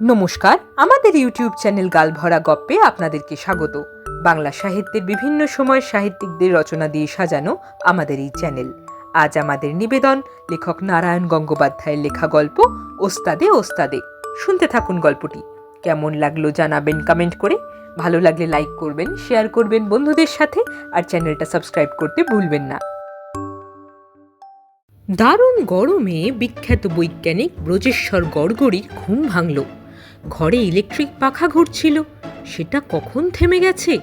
নমস্কার, আমাদের YouTube channel গালভরা গপ্পে আপনাদেরকে স্বাগত। বাংলা সাহিত্যের বিভিন্ন সময় সাহিত্যিকদের রচনা দিয়ে সাজানো আমাদের এই চ্যানেল। আজ আমাদের নিবেদন, লেখক নারায়ণ গঙ্গোপাধ্যায়ের লেখা গল্প, ওস্তাদে ওস্তাদে। শুনতে থাকুন গল্পটি। কেমন লাগল জানাবেন কমেন্ট করে। ভালো লাগলে লাইক করবেন, শেয়ার করবেন বন্ধুদের সাথে, আর চ্যানেলটা সাবস্ক্রাইব করতে ভুলবেন না। দারুণ গরমে বিখ্যাত বৈজ্ঞানিক ব্রজেশ্বর গড়গড়ির ঘুম ভাঙল। ঘরে ইলেকট্রিক পাখা ঘুরছিল। সেটা কখন থেমে গেছে?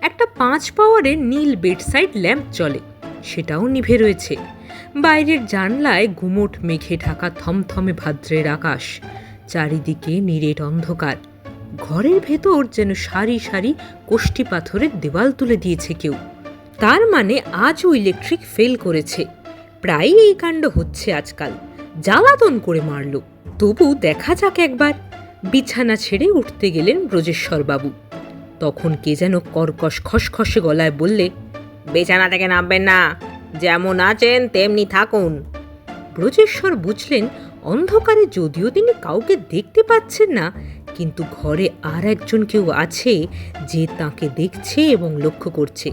একটা পাঁচ পাওয়ারের নীল বেডসাইড ল্যাম্প চলে সেটাও নিভে রয়েছে। বাইরের জানলায় গুমোট মেঘে ঢাকা থমথমে ভাদ্রের আকাশ, চারিদিকে নিরেট অন্ধকার। ঘরের ভেতর যেন সারি সারি কোষ্ঠী পাথরের দেওয়াল তুলে দিয়েছে কেউ। তার মানে আজও ইলেকট্রিক ফেল করেছে। প্রায়ই এই কাণ্ড হচ্ছে আজকাল। জ্বালাতন করে মারল। তবু দেখা যাক একবার। বিছানা ছেড়ে উঠতে গেলেন ব্রজেশ্বর বাবু তখন কে যেন কর্কশ খসখসে গলায় বললে, বিছানা থেকে নামবেন না, যেমন আছেন তেমনি থাকুন। ব্রজেশ্বর বুঝলেন, অন্ধকারে যদিও তিনি কাউকে দেখতে পাচ্ছেন না, কিন্তু ঘরে আর একজন কেউ আছে যে তাকে দেখছে এবং লক্ষ্য করছে।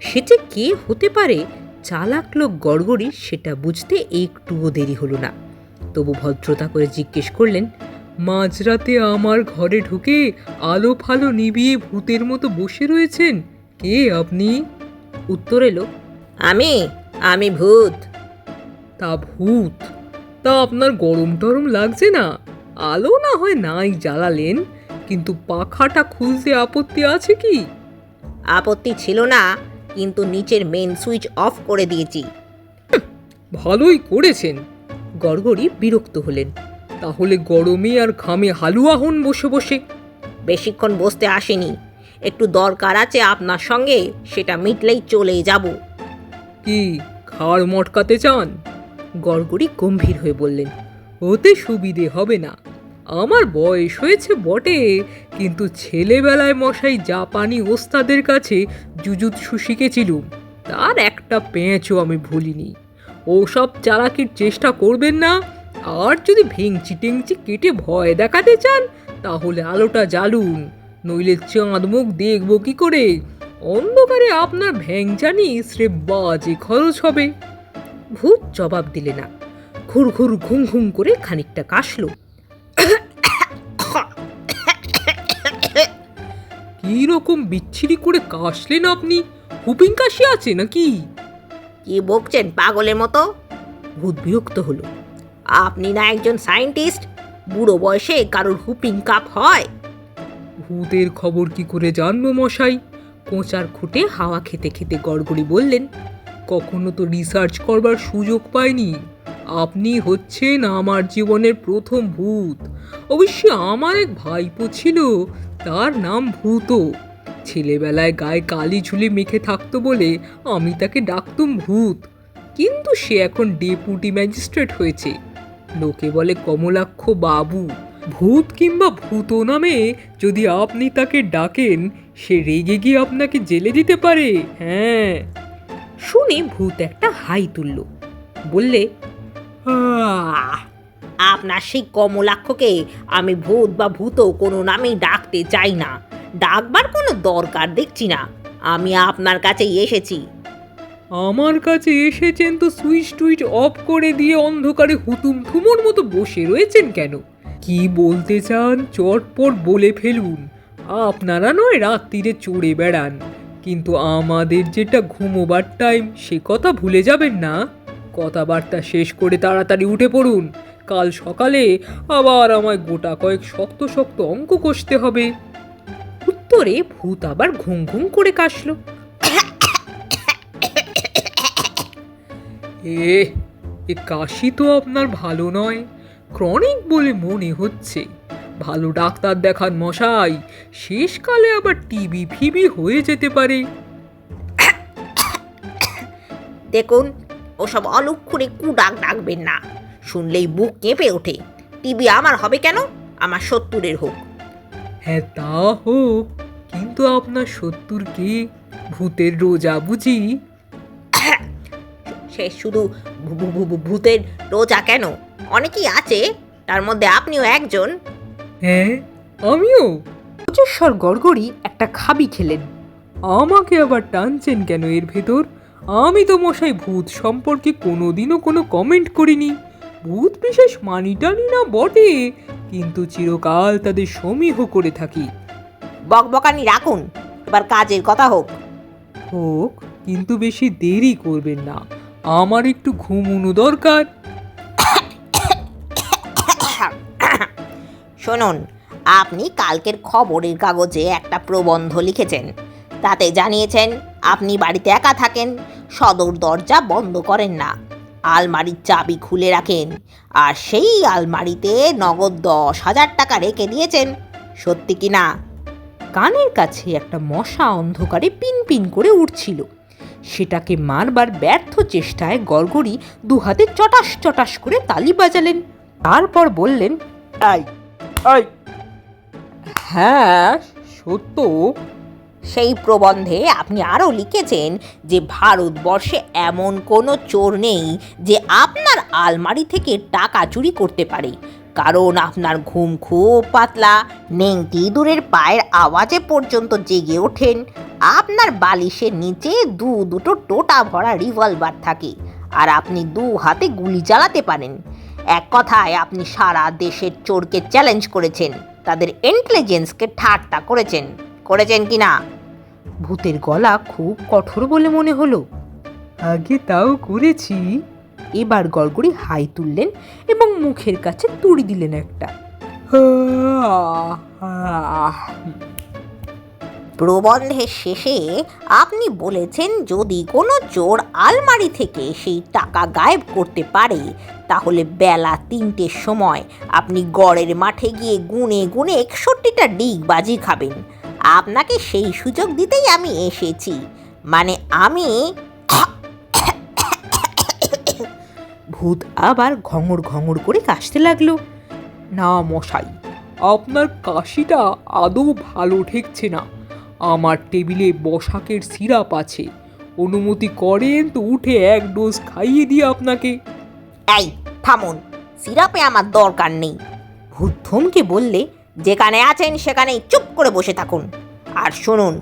সে যে কে হতে পারে, চালাক লোক গড়গড়ি, সেটা বুঝতে একটুও দেরি হলো না। তবু ভদ্রতা করে জিজ্ঞেস করলেন মাঝরাতে আমার ঘরে ঢুকে আলো ফালো নিবিয়ে ভূতের মতো বসে রয়েছেন। কে আপনি? উত্তর এলো আমি আমি ভূত। তা ভূত? তা আপনার গরম টরম লাগছে না? আলো না হয় নাই জ্বালালেন কিন্তু পাখাটা খুলতে আপত্তি আছে কি? আপত্তি ছিল না কিন্তু নিচের মেন সুইচ অফ করে দিয়েছি। ভালোই করেছেন। গড়গড়ি বিরক্ত হলেন। তাহলে গরমে আর ঘামে হালুয়া হন বসে বসে। বেশিক্ষণ বসতে আসেনি। একটু দরকার আছে আপনার সঙ্গে সেটা মিটলেই চলে যাব। কি ঘাড় মটকাতে চান? গড়গড়ি গম্ভীর হয়ে বললেন ওতে সুবিধে হবে না। আমার বয়স হয়েছে বটে কিন্তু ছেলেবেলায় মশাই জাপানি ওস্তাদের কাছে জুজুৎসু শিখেছিলুম তার একটা পেঁচও আমি ভুলিনি। ওসব চালাকির চেষ্টা করবেন না আর যদি ভেংচি টেংচি কেটে ভয় দেখাতে চান তাহলে আলোটা জ্বালুন। নইলে চাঁদ মুখ দেখব কি করে? অন্ধকারে আপনার ভ্যাংচানি শ্রে বাজে খরচ হবে। ভূত জবাব দিলে না। ঘুর ঘুর ঘুম ঘুম করে খানিকটা কাশলো। কি রকম বিচ্ছিরি করে কাশলেন আপনি? হুপিং কাশি আছে নাকি? কি বকছেন পাগলের মতো? ভূত বিরক্ত হলো। আপনি না একজন সায়েন্টিস্ট? বুড়ো বয়সে কারোর হুপিং কাপ হয়। ভূতের খবর কি করে জানব মশাই? কোঁচার খুঁটে হাওয়া খেতে খেতে গড়গড়ি বললেন, কখনো তো রিসার্চ করবার সুযোগ পাইনি। আপনি হচ্ছেন আমার জীবনের প্রথম ভূত। অবশ্যই আমার এক ভাইপো ছিল, তার নাম ভূত। ছেলেবেলায় গায়ে কালি ঝুলি মেখে থাকতো বলে আমি তাকে ডাকতুম ভূত। কিন্তু সে এখন ডেপুটি ম্যাজিস্ট্রেট হয়েছে। লোকে বলে কমলাক্ষ বাবু। ভূত কিংবা ভূত নামে যদি আপনি তাকে ডাকেন, সে রেগে গিয়ে আপনাকে জেলে দিতে পারে। হ্যাঁ। শুনে ভূত একটা হাই তুলল। বললে আপনার সেই কমলাক্ষকে আমি ভূত বা ভূত কোনো নামেই ডাকতে চাই না। ডাকবার কোনো দরকার দেখছি না। আমি আপনার কাছেই এসেছি। আমার কাছে এসেছেন তো সুইচ টুইচ অফ করে দিয়ে অন্ধকারে হুতুম থুমোর মতো বসে রয়েছেন কেন? কি বলতে চান? চটপট বলে ফেলুন। আপনারা নয়, রাত্রিরে চড়ে বেড়ান। কিন্তু আমাদের যেটা ঘুমোবার টাইম সে কথা ভুলে যাবেন না। কথাবার্তা শেষ করে তাড়াতাড়ি উঠে পড়ুন। কাল সকালে আবার আমায় গোটা কয়েক শক্ত শক্ত অঙ্ক কষতে হবে। উত্তরে ভূত আবার ঘুম ঘুম করে কাশলো। এ এ কাশি তো আপনার ভালো নয়। ক্রনিক বলে মনে হচ্ছে। ভালো ডাক্তার দেখান মশাই শেষকালে আবার টিবি ফিবি হয়ে যেতে পারে। দেখুন ওসব অলক্ষণে কু ডাক ডাকবেন না। শুনলেই বুক কেঁপে ওঠে। টিভি আমার হবে কেন? আমার সত্তরের হোক। হ্যাঁ তা হোক। কিন্তু আপনার সত্তর কে ভূতের রোজা বুঝি সে শুধু ভূতের রোজা কেন? অনেকেই আছে তার মধ্যে আপনিও একজন। হ্যাঁ আমিও। ব্রজেশ্বর গড়গড়ি একটা খাবি খেলেন। আমাকে আবার টানছেন কেন এর ভেতর? আমি তো মশাই ভূত সম্পর্কে কোনোদিনও কোনো কমেন্ট করিনি। ভূত বিশেষ মানি টানি না বটে কিন্তু চিরকাল তাদের সমীহ করে থাকি। বকবকানি রাখুন এবার কাজের কথা হোক। হোক কিন্তু বেশি দেরি করবেন না। আমার একটু ঘুমুনো দরকার। শুনুন, আপনি কালকের খবরের কাগজে একটা প্রবন্ধ লিখেছেন। তাতে জানিয়েছেন, আপনি বাড়িতে একা থাকেন, সদর দরজা বন্ধ করেন না, আলমারির চাবি খুলে রাখেন, আর সেই আলমারিতে নগদ দশ হাজার টাকা রেখে দিয়েছেন। সত্যি কি না? কানের কাছে একটা মশা অন্ধকারে পিন পিন করে উঠছিল। সেটাকে মারবার ব্যর্থ চেষ্টায় গড়গড়ি দু হাতে চটাস চটাস করে তালি বাজালেন। তারপর বললেন হ্যাঁ সত্য। সেই প্রবন্ধে আপনি আরও লিখেছেন যে ভারতবর্ষে এমন কোনো চোর নেই যে আপনার আলমারি থেকে টাকা চুরি করতে পারে। কারণ আপনার ঘুম খুব পাতলা। নেংটি দূরের পায়ের আওয়াজে পর্যন্ত জেগে ওঠেন। আপনার বালিশের নিচে দু দুটো টোটা ভরা রিভলভার থাকে আর আপনি দু হাতে গুলি চালাতে পারেন। এক কথায়, আপনি সারা দেশের চোরকে চ্যালেঞ্জ করেছেন, তাদের ইন্টেলিজেন্সকে ঠাট্টা করেছেন। করেছেন কি না? ভূতের গলা খুব কঠোর বলে মনে হলো। আগে তাও করেছি। এবার গড়গড়ি হাই তুললেন এবং মুখের কাছে তুড়ি দিলেন একটা। প্রবন্ধের শেষে আপনি বলেছেন যদি কোনো চোর আলমারি থেকে সেই টাকা গায়েব করতে পারে, তাহলে বেলা তিনটের সময় আপনি গড়ের মাঠে গিয়ে গুনে গুনে একষট্টিটা ডিগ বাজি খাবেন। আপনাকে সেই সুযোগ দিতেই আমি এসেছি। মানে আমি ভূত আবার ঘঙর ঘঙর করে কাশতে লাগল। না মশাই আপনার কাশিটা আদৌ ভালো ঠেকছে না। আমার টেবিলে বসাকের সিরাপ আছে। অনুমতি করেন তো উঠে এক ডোজ খাইয়ে দিয়ে আপনাকে। এই থামুন সিরাপে আমার দরকার নেই। ভূত থমকে বললে যেখানে আছেন সেখানেই চুপ করে বসে থাকুন। আর শুনুন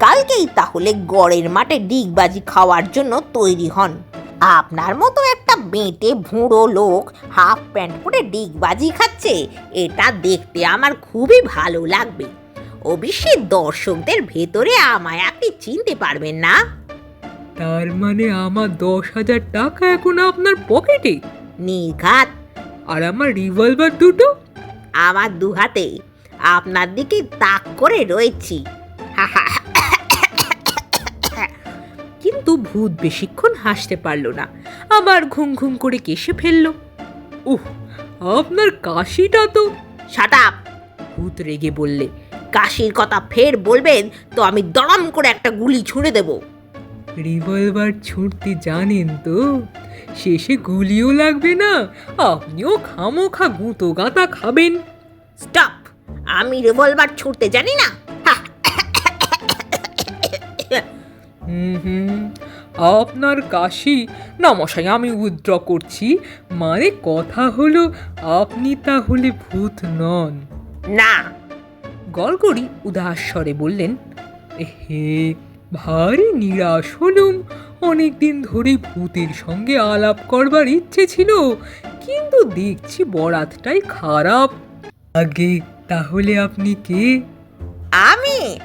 কালকেই তাহলে গড়ের মাঠে ডিগবাজি খাওয়ার জন্য তৈরি হন। আপনার মতো একটা বেঁটে ভুঁড়ো লোক হাফ প্যান্ট পরে ডিগবাজি খাচ্ছে এটা দেখতে আমার খুবই ভালো লাগবে। অবশ্যই দর্শকদের ভেতরে আমায় আপনি চিনতে পারবেন না। তার মানে আমার দশ হাজার টাকা এখন আপনার পকেটে? নির্ঘাত আর আমার রিভলভার দুটো? আমার দু হাতে আপনার দিকে তাক করে রয়েছি। কিন্তু ভূত বেশিক্ষণ হাসতে পারল না। আবার ঘুম ঘুম করে কেসে ফেলল। উহ আপনার কাশিটা তো শাটাপ ভূত রেগে বললে কাশির কথা ফের বলবেন তো আমি দড়াম করে একটা গুলি ছুঁড়ে দেব। রিভলভার ছুটতে জানেন তো শেষে গুলিও লাগবে না আপনিও খামোখা গুঁতো গাঁতা খাবেন। স্টপ আমি রিভলভার ছুটতে জানি না। হুম আপনার কাশি? না মশাই আমি উইথড্র করছি। মানে কথা হলো আপনি তাহলে ভূত নন। না। গড়গড়ি উদাস স্বরে বললেন হে ভারী নিরাশ হলুম। অনেকদিন ধরে ভূতের সঙ্গে আলাপ করবার ইচ্ছে ছিল কিন্তু দেখছি বরাতটাই খারাপ। আগে তাহলে আপনি কে? আমি?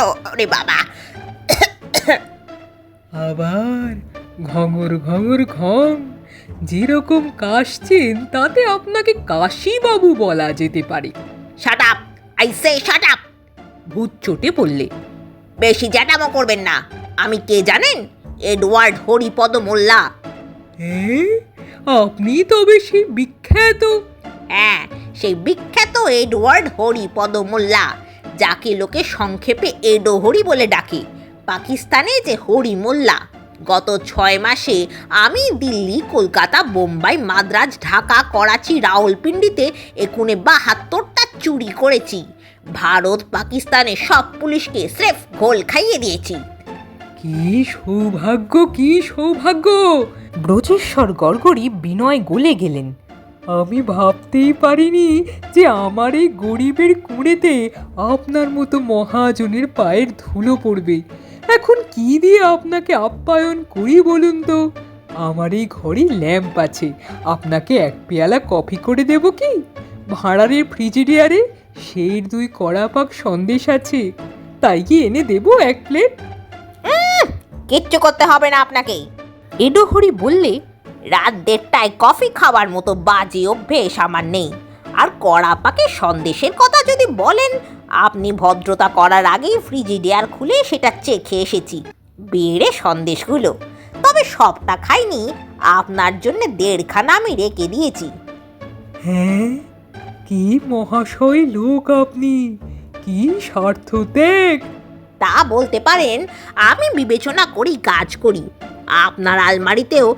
ওরে বাবা? আবার ঘঙর ঘঙর ঘং। যেরকম কাশছেন তাতে আপনাকে কাশীবাবু বলা যেতে পারে। শাটাপ আই সে শাটাপ ভূত চটে পড়লে। বেশি জ্যাটামো করবেন না। আমি কে জানেন? এডওয়ার্ড হরিপদ মোল্লা। আপনি তবে সেই বিখ্যাত। হ্যাঁ সেই বিখ্যাত এডওয়ার্ড হরিপদ মোল্লা। যাকে লোকে সংক্ষেপে এডো হরি বলে ডাকে। পাকিস্তানে যে হরি মোল্লা। গত ছয় মাসে আমি দিল্লি, কলকাতা, বোম্বাই, মাদ্রাজ, ঢাকা, করাচি রাওলপিন্ডিতে একুনে বাহাত্তরটা চুরি করেছি। ভারত পাকিস্তানের সব পুলিশকে স্রেফ ঘোল খাইয়ে দিয়েছি। কি সৌভাগ্য কি সৌভাগ্য! ব্রজেশ্বর গড়গড়ি বিনয় গলে গেলেন। আমি ভাবতেই পারিনি যে আমার এই গরিবের কুঁড়েতে আপনার মতো মহাজনের পায়ের ধুলো পড়বে। এখন কি দিয়ে আপনাকে আপ্যায়ন করি বলুন তো? আমার এই ঘরে ল্যাম্প আছে আপনাকে এক পেয়ালা কফি করে দেব কি? ভাঁড়ারের ফ্রিজিডিয়ারে সেই দুই কড়া পাক সন্দেশ আছে তাই কি এনে দেবো এক প্লেট? কিচ্ছু করতে হবে না আপনাকে। এডো হরি বললে রাত দেড়টায় কফি খাওয়ার মতো বাজে অভ্যেস আমার নেই। আর কড়া পাকে সন্দেশের কথা যদি বলেন আপনি ভদ্রতা করার আগেই ফ্রিজিডিয়ার খুলে সেটা চেখে এসেছি। বেড়ে সন্দেশগুলো। তবে সবটা খাইনি আপনার জন্য দেড়খানা আমি রেখে দিয়েছি। হ্যাঁ? কি মহাশয় লোক আপনি! কি স্বার্থ ত্যাগ তা বলতে পারেন আমি বিবেচনা করি কাজ করি। আপনার আলমারিতেও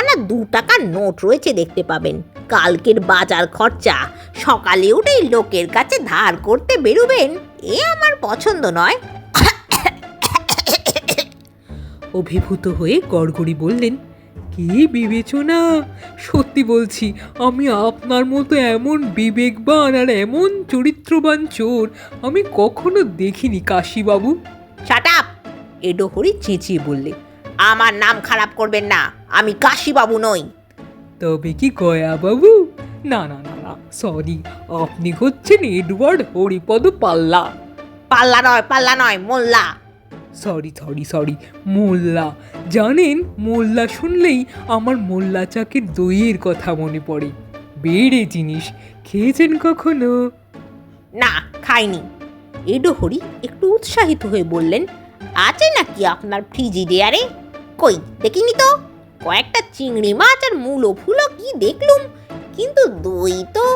একখানা দু টাকার নোট রয়েছে দেখতে পাবেন। কালকের বাজার খরচা সকালে উঠেই লোকের কাছে ধার করতে বেরোবেন এ আমার পছন্দ নয়। অভিভূত হয়ে গড়গড়ি বললেন কি বিবেচনা? সত্যি বলছি আমি আপনার মতো এমন বিবেকবান আর এমন চরিত্রবান চোর আমি কখনো দেখিনি কাশীবাবু। শাট আপ এডো হরি চেঁচিয়ে বললে আমার নাম খারাপ করবেন না। আমি কাশীবাবু নই। তবে কি গয়া বাবু? না না না না সরি আপনি হচ্ছেন এডওয়ার্ড হরিপদ পাল্লা। পাল্লা নয় পাল্লা নয় Molla. Sorry sorry sorry Molla. জানেন মোল্লা শুনলেই আমার মোল্লা চাকের দইয়ের কথা মনে পড়ে। বেড়ে জিনিস খেয়েছেন কখনো? না খাইনি। এডো হরি একটু উৎসাহিত হয়ে বললেন আছে নাকি আপনার ফ্রিজি ফ্রিজিডিয়ারে কই দেখিনি তো? কয়েকটা চিংড়ি মাছ আর মূলো ফুলো কি দেখলুম? কিন্তু দই তো।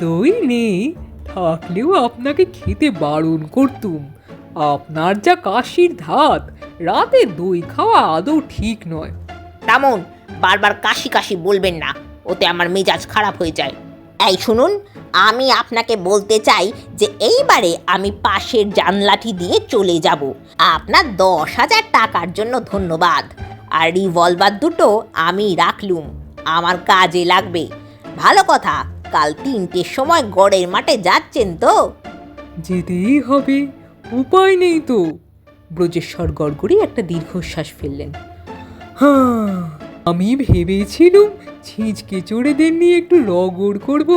দই নেই থাকলেও আপনাকে খেতে বারণ করতুম। আপনার যা কাশির ধাত রাতে দই খাওয়া আদৌ ঠিক নয়। তেমন বারবার কাশি কাশি বলবেন না ওতে আমার মেজাজ খারাপ হয়ে যায়। এই শুনুন আমি আপনাকে বলতে চাই যে এইবারে আমি পাশের জানলাটি দিয়ে চলে যাব। আপনার দশ হাজার টাকার জন্য ধন্যবাদ। আর রিভলভার দুটো আমি রাখলুম। আমার কাজে লাগবে। ভালো কথা, কাল তিনটের সময় গড়ের মাঠে যাচ্ছেন তো? যেতেই হবে, উপায় নেই তো। ব্রজেশ্বর গড়গড়ি একটা দীর্ঘশ্বাস ফেললেন। হ্যাঁ আমি ভেবেছিলুম ছিঁচকে চোরেদের নিয়ে একটু লগড় করব,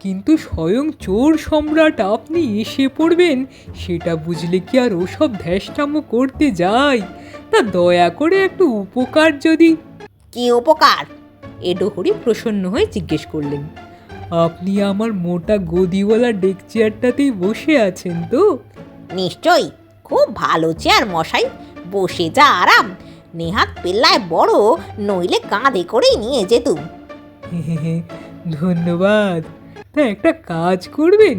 কিন্তু স্বয়ং চোর সম্রাট আপনি এসে পড়বেন, সেটা বুঝলে কি আর ওসব ধ্যাসটামো করতে যাই? তা দয়া করে একটু উপকার যদি। কি উপকার? এডো হরি প্রসন্ন হয়ে জিজ্ঞেস করলেন আপনি আমার মোটা গদিওয়ালা ডেক চেয়ারটাতেই বসে আছেন তো? নিশ্চয়ই খুব ভালো চেয়ার মশাই বসে যা আরাম নেহাত পেল্লায় বড় নইলে কাঁধে করেই নিয়ে যেতুম। ধন্যবাদ। তা একটা কাজ করবেন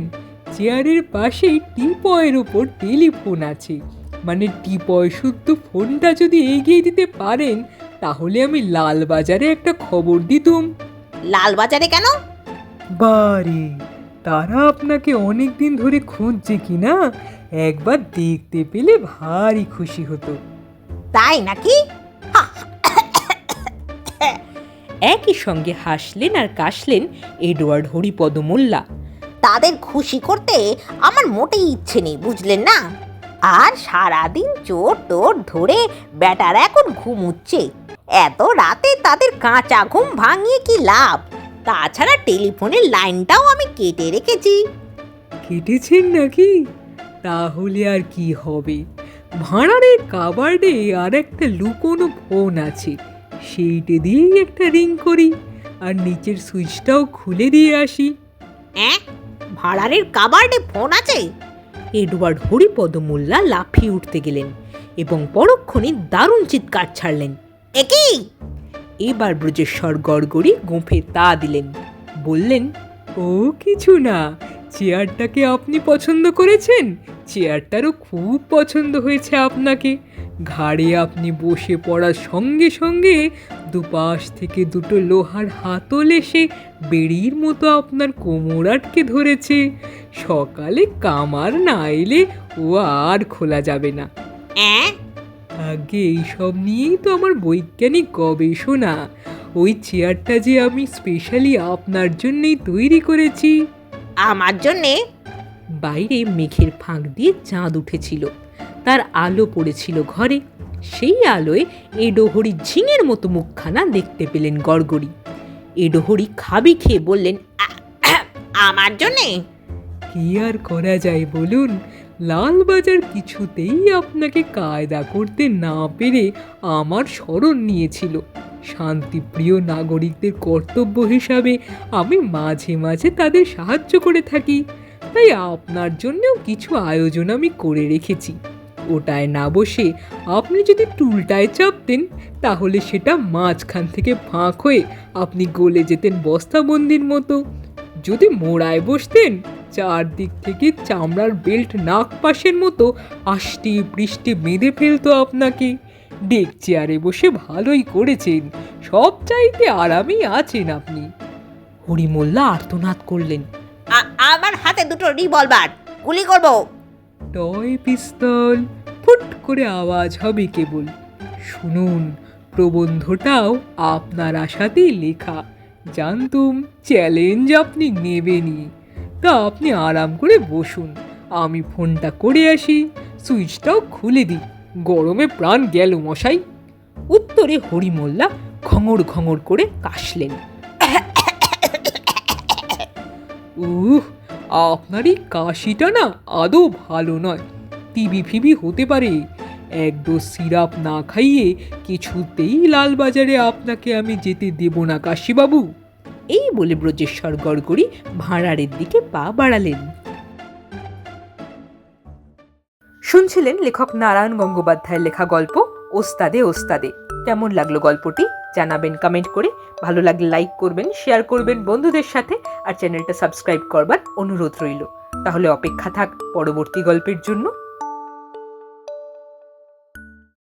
চেয়ারের পাশেই টিপয়ের ওপর টেলিফোন আছে। মানে টিপয় শুদ্ধ ফোনটা যদি এগিয়ে দিতে পারেন তাহলে আমি লালবাজারে একটা খবর দিতুম। লালবাজারে কেন? বারে তারা আপনাকে অনেক দিন ধরে খুঁজছে কিনা একবার দেখতে পেলে ভারী খুশি হতো। তাই নাকি? একই সঙ্গে হাসলেন আর কাশলেন এডওয়ার্ড হরিপদ মোল্লা। তাদের খুশি করতে আমার মোটেই ইচ্ছে নেই বুঝলেন না? আর সারাদিন চোর টোর ধরে বেটারা এখন ঘুমুচ্ছে। এত রাতে তাদের কাঁচা ঘুম ভাঙিয়ে কি লাভ? তাছাড়া টেলিফোনের লাইনটাও আমি কেটে রেখেছি। কেটেছেন নাকি? তাহলে আর কি হবে? ভাঁড়ারের কাবার্ডে আর একটা লুকোনো ফোন আছে। সেইটে দিয়েই একটা রিং করি আর নিচের সুইচটাও খুলে দিয়ে আসি। অ্যাঁ? ভাড়ারের কাবার্ডে ফোন আছে? এডওয়ার্ড হরিপদ মোল্লা লাফিয়ে উঠতে গেলেন এবং পরক্ষণে দারুণ চিৎকার ছাড়লেন। একই এবার ব্রজেশ্বর গড়গড়ি গোঁফে তা দিলেন। বললেন ও কিছু না চেয়ারটাকে আপনি পছন্দ করেছেন? চেয়ারটারও খুব পছন্দ হয়েছে আপনাকে। ঘাড়ে আপনি বসে পড়ার সঙ্গে সঙ্গে দুপাশ থেকে দুটো লোহার হাতল এসে বেড়ির মতো আপনার কোমর আটকে ধরেছে। সকালে কামার না এলে ও আর খোলা যাবে না। আগে এইসব নিয়েই তো আমার বৈজ্ঞানিক গবেষণা। ওই চেয়ারটা যে আমি স্পেশালি আপনার জন্যই তৈরি করেছি। আমার জন্যে। বাইরে মেঘের ফাঁক দিয়ে চাঁদ উঠেছিল। তার আলো পড়েছিল ঘরে। সেই আলোয় এডোহরি ঝিঙের মতো মুখখানা দেখতে পেলেন গড়গড়ি। এডোহরি খাবি খেয়ে বললেন আমার জন্যে? কি আর করা যায় বলুন? লালবাজার কিছুতেই আপনাকে কায়দা করতে না পেরে আমার স্মরণ নিয়েছিল। শান্তিপ্রিয় নাগরিকদের কর্তব্য হিসাবে আমি মাঝে মাঝে তাদের সাহায্য করে থাকি। তাই আপনার জন্যও কিছু আয়োজন আমি করে রেখেছি। ওটায় না বসে আপনি যদি টুলটায় চাপতেন তাহলে সেটা মাঝখান থেকে ফাঁক হয়ে আপনি গলে যেতেন বস্তাবন্দির মতো। যদি মোড়ায় বসতেন চারদিক থেকে চামড়ার বেল্ট নাক পাশের মতো আষ্টি পৃষ্ঠে বেঁধে ফেলতো আপনাকে। ডেক চেয়ারে বসে ভালোই করেছেন। সব চাইতে আরামেই আছেন আপনি। হরিমোল্লা আর্তনাদ করলেন। আমার হাতে দুটো রিভলভার গুলি করব। টয় পিস্তল। ফুট করে আওয়াজ হবে কেবল। শুনুন প্রবন্ধটাও আপনার আশাতেই লেখা। জানতুম চ্যালেঞ্জ আপনি নেবেনই। তা আপনি আরাম করে বসুন। আমি ফোনটা করে আসি, সুইচটাও খুলে দিই। গরমে প্রাণ গেল মশাই। উত্তরে হরিমোল্লা ঘঙর ঘঙর করে কাশলেন। উহ, আপনার এই কাশিটা না আদৌ ভালো নয়। টিবি ফিবি হতে পারে। এক ডোজ সিরাপ না খাইয়ে কিছুতেই লালবাজারে আপনাকে আমি যেতে দেব না, কাশিবাবু। এই বলে ব্রজেশ্বর গড়গড়ি ভাঁড়ারের দিকে পা বাড়ালেন। শুনছিলেন লেখক নারায়ণ গঙ্গোপাধ্যায়ের লেখা গল্প, ওস্তাদে ওস্তাদে। কেমন লাগল গল্পটি? জানাবেন কমেন্ট করে। ভালো লাগলে লাইক করবেন শেয়ার করবেন বন্ধুদের সাথে আর চ্যানেলটা সাবস্ক্রাইব করবার অনুরোধ রইল। তাহলে অপেক্ষা থাক পরবর্তী গল্পের জন্য।